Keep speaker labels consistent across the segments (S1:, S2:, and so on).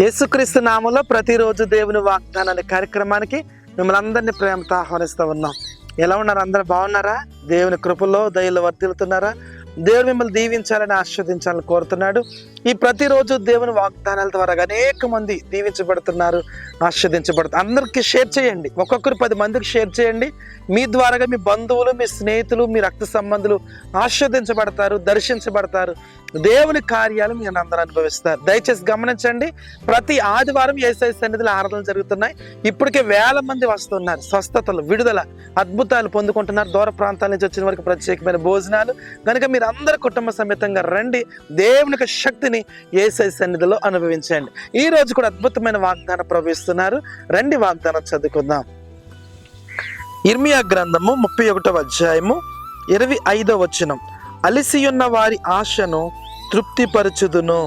S1: యేసుక్రీస్తు నామంలో ప్రతిరోజు దేవుని వాగ్దానం అనే కార్యక్రమానికి మిమ్మల్ని అందరినీ ప్రేమతో ఆహ్వానిస్తూ ఉన్నాం. ఎలా ఉన్నారు? అందరూ బాగున్నారా? దేవుని కృపలో దయలు వర్తిల్తున్నారా దేవుడు మిమ్మల్ని దీవించాలని ఆస్వాదించాలని కోరుతున్నాడు. ఈ ప్రతిరోజు దేవుని వాగ్దానాల ద్వారా అనేక మంది దీవించబడుతున్నారు ఆస్వాదించబడుతున్నారు అందరికీ షేర్ చేయండి. ఒక్కొక్కరు పది మందికి షేర్ చేయండి. మీ ద్వారాగా మీ బంధువులు మీ స్నేహితులు మీ రక్త సంబంధులు ఆస్వాదించబడతారు దర్శించబడతారు. దేవుని కార్యాలు మీరు అందరూ అనుభవిస్తారు. దయచేసి గమనించండి ప్రతి ఆదివారం ఏసై సన్నిధిలో ఆరాధనలు జరుగుతున్నాయి. ఇప్పటికే వేల మంది వస్తున్నారు. స్వస్థతలు విడుదల అద్భుతాలు పొందుకుంటున్నారు. దూర ప్రాంతాల నుంచి వచ్చిన వారికి ప్రత్యేకమైన భోజనాలు. కనుక మీరు అందరు కుటుంబ సమేతంగా రండి. దేవునికి శక్తి శక్తిని ఏసై సన్నిధిలో అనుభవించండి. ఈ రోజు కూడా అద్భుతమైన వాగ్దానం ప్రవేశిస్తున్నారు రండి వాగ్దానం చదువుకుందాం. ఇర్మియా గ్రంథము ముప్పై ఒకటవ అధ్యాయము ఇరవై ఐదో వచనం. అలిసియున్న వారి ఆశను తృప్తిపరచుదును.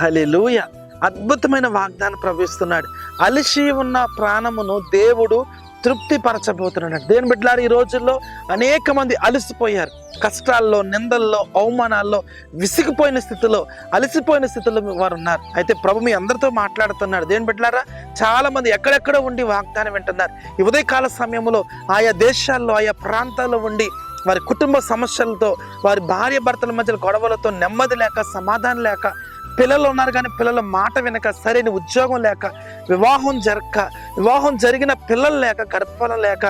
S1: హలిలూయ అద్భుతమైన వాగ్దానం ప్రవేశిస్తున్నాడు అలిసి ఉన్న ప్రాణమును దేవుడు తృప్తిపరచబోతున్నాడు. దేని బిడ్డలారు ఈ రోజుల్లో అనేక మంది అలసిపోయారు. కష్టాల్లో నిందల్లో అవమానాల్లో విసిగిపోయిన స్థితిలో అలసిపోయిన స్థితిలో వారు ఉన్నారు. అయితే ప్రభు మీ అందరితో మాట్లాడుతున్నాడు. దేని బిడ్డలారా చాలా మంది ఎక్కడెక్కడ ఉండి వాగ్దానం వింటున్నారు. ఈ ఉదయకాల సమయంలో ఆయా దేశాల్లో ఆయా ప్రాంతాల్లో ఉండి వారి కుటుంబ సమస్యలతో వారి భార్య భర్తల మధ్య గొడవలతో నెమ్మది లేక సమాధానం లేక పిల్లలు ఉన్నారు కానీ పిల్లల మాట వినక సరైన ఉద్యోగం లేక వివాహం జరగక వివాహం జరిగిన పిల్లలు లేక గర్భఫలం లేక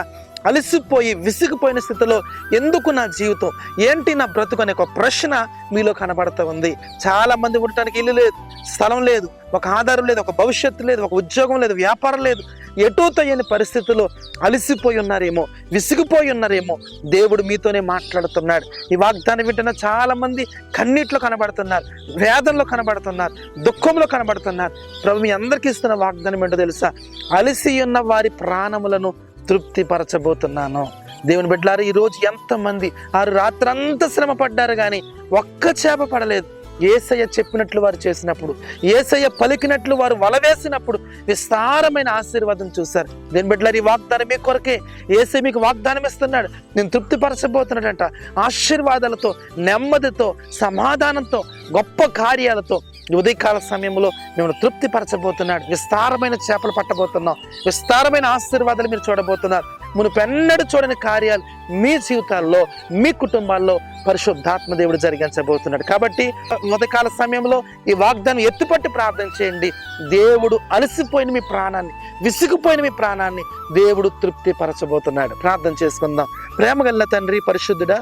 S1: అలసిపోయి విసిగిపోయిన స్థితిలో ఎందుకు నా జీవితం? ఏంటి నా బ్రతుకు అనే ఒక ప్రశ్న మీలో కనబడుతూ ఉంది. చాలా మంది ఉండటానికి ఇల్లు లేదు స్థలం లేదు ఒక ఆధారం లేదు ఒక భవిష్యత్తు లేదు ఒక ఉద్యోగం లేదు వ్యాపారం లేదు. ఎటో తయ్యని పరిస్థితుల్లో అలసిపోయి ఉన్నారేమో విసిగిపోయి ఉన్నారేమో దేవుడు మీతోనే మాట్లాడుతున్నాడు. ఈ వాగ్దానం వింటున్న చాలా మంది కన్నీటిలో కనబడుతున్నారు వేదనలో కనబడుతున్నారు దుఃఖంలో కనబడుతున్నారు. ప్రభు మీ అందరికీ ఇస్తున్న వాగ్దానం ఏంటో తెలుసా? అలసి ఉన్న వారి ప్రాణములను తృప్తిపరచబోతున్నాను. దేవుని బిడ్డలారు ఈరోజు ఎంతమంది ఆరు రాత్రంతా శ్రమ పడ్డారు కానీ ఒక్క చేప పడలేదు. ఏసయ్య చెప్పినట్లు వారు చేసినప్పుడు ఏసయ్య పలికినట్లు వారు వలవేసినప్పుడు విస్తారమైన ఆశీర్వాదం చూశారు. దేని బిడ్డలారు ఈ వాగ్దానం మీ కొరకే. ఏసై మీకు వాగ్దానం ఇస్తున్నాడు. నేను తృప్తిపరచబోతున్నాడంట. ఆశీర్వాదాలతో నెమ్మదితో సమాధానంతో గొప్ప కార్యాలతో ఉదయకాల సమయంలో మిమ్మల్ని తృప్తిపరచబోతున్నాడు. విస్తారమైన చేపలు పట్టబోతున్నాం. విస్తారమైన ఆశీర్వాదాలు మీరు చూడబోతున్నారు. మునుపెన్నడూ చూడని కార్యాలు మీ జీవితాల్లో మీ కుటుంబాల్లో పరిశుద్ధాత్మ దేవుడు జరిగించబోతున్నాడు. కాబట్టి ఉదకాల సమయంలో ఈ వాగ్దానం ఎత్తుపట్టి ప్రార్థన చేయండి. దేవుడు అలసిపోయిన మీ ప్రాణాన్ని విసిగిపోయిన మీ ప్రాణాన్ని దేవుడు తృప్తిపరచబోతున్నాడు. ప్రార్థన చేసుకుందాం. ప్రేమగల్ల తండ్రి పరిశుద్ధుడా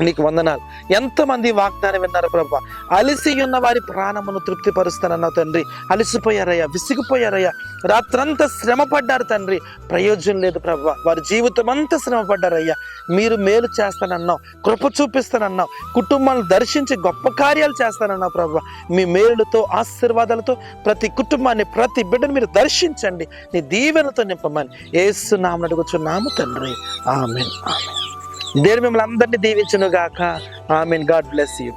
S1: నీకు వందనాలు. ఎంతమంది వాగ్దానం విన్నారు ప్రభా? అలిసి ఉన్న వారి ప్రాణమును తృప్తిపరుస్తానన్నావు తండ్రి. అలసిపోయారయ్యా విసిగిపోయారయ్యా. రాత్రంతా శ్రమ పడ్డారు తండ్రి. ప్రయోజనం లేదు ప్రభా. వారి జీవితం అంతా శ్రమ పడ్డారయ్యా మీరు మేలు చేస్తానన్నావు కృప చూపిస్తానన్నావు కుటుంబాలను దర్శించి గొప్ప కార్యాలు చేస్తానన్నావు ప్రభా. మీ మేలుతో ఆశీర్వాదాలతో ప్రతి కుటుంబాన్ని ప్రతి బిడ్డను మీరు దర్శించండి. నీ దీవెనతో నింపమని ఏసు నామని అడుగుచున్నాము తండ్రి. ఆమెన్. ఆమెన్. దేవుడు మిమ్మల్ని అందరినీ దీవించును గాక I mean God bless you.